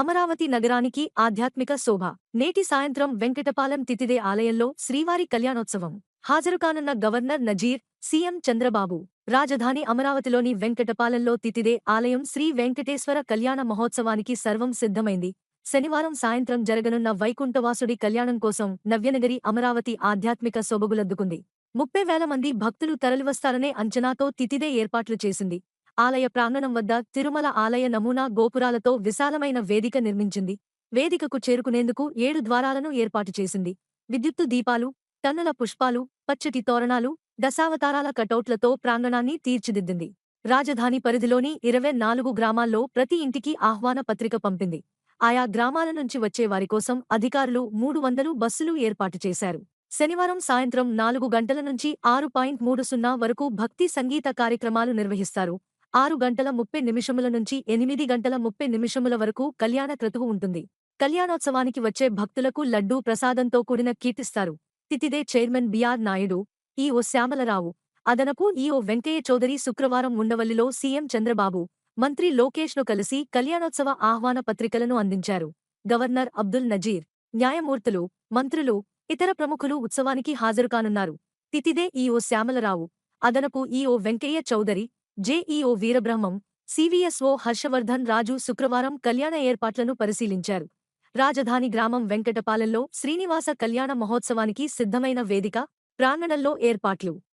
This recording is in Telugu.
అమరావతి నగరానికి ఆధ్యాత్మిక శోభ. నేటి సాయంత్రం వెంకటపాలెం తితిదే ఆలయంలో శ్రీవారి కళ్యాణోత్సవం. హాజరుకానున్న గవర్నర్ నజీర్ సీఎం చంద్రబాబు. రాజధాని అమరావతిలోని వెంకటపాలెంలో తితిదే ఆలయం శ్రీ వెంకటేశ్వర కళ్యాణ మహోత్సవానికి సర్వం సిద్ధమైంది. శనివారం సాయంత్రం జరగనున్న వైకుంఠవాసుడి కళ్యాణం కోసం నవ్యనగరి అమరావతి ఆధ్యాత్మిక శోభగులద్దుకుంది ముప్పై వేల మంది భక్తులు తరలివస్తారనే అంచనాతో తితిదే ఏర్పాట్లు చేసింది. ఆలయ ప్రాంగణం వద్ద తిరుమల ఆలయ నమూనా గోపురాలతో విశాలమైన వేదిక నిర్మించింది. వేదికకు చేరుకునేందుకు ఏడు ద్వారాలను ఏర్పాటు చేసింది. విద్యుత్తు దీపాలు టన్నుల పుష్పాలు పచ్చటి తోరణాలు దశావతారాల కటౌట్లతో ప్రాంగణాన్ని తీర్చిదిద్దింది. రాజధాని పరిధిలోని ఇరవై నాలుగు గ్రామాల్లో ప్రతి ఇంటికి ఆహ్వాన పత్రిక పంపింది. ఆయా గ్రామాల నుంచి వచ్చే వారి కోసం అధికారులు మూడు వందలు బస్సులు ఏర్పాటు చేశారు. శనివారం సాయంత్రం నాలుగు గంటల నుంచి ఆరు పాయింట్ మూడు సున్నా వరకు భక్తి సంగీత కార్యక్రమాలు నిర్వహిస్తారు. ఆరు గంటల ముప్పై నిమిషముల నుంచి ఎనిమిది గంటల ముప్పై నిమిషముల వరకు కళ్యాణ క్రతువు ఉంటుంది. కళ్యాణోత్సవానికి వచ్చే భక్తులకు లడ్డూ ప్రసాదంతో కూడిన కీర్తిస్తారు. తితిదే chairman BR Naidu EO Shyamala Rao. అదనపు ఈఓ వెంకయ్య చౌదరి శుక్రవారం ఉండవల్లిలో సీఎం చంద్రబాబు మంత్రి లోకేష్ను కలిసి కళ్యాణోత్సవ ఆహ్వాన పత్రికలను అందించారు. గవర్నర్ అబ్దుల్ నజీర్ న్యాయమూర్తులు మంత్రులు ఇతర ప్రముఖులు ఉత్సవానికి హాజరుకానున్నారు. తితిదే ఈఓ శ్యామలరావు. అదనపు EO Venkaiah Chowdary JEO Veerabrahmam CVSO Harshavardhan Raju శుక్రవారం కళ్యాణ ఏర్పాట్లను పరిశీలించారు. రాజధాని గ్రామం వెంకటపాలెంలో శ్రీనివాస కళ్యాణ మహోత్సవానికి సిద్ధమైన వేదిక ప్రాంగణంలో ఏర్పాట్లు.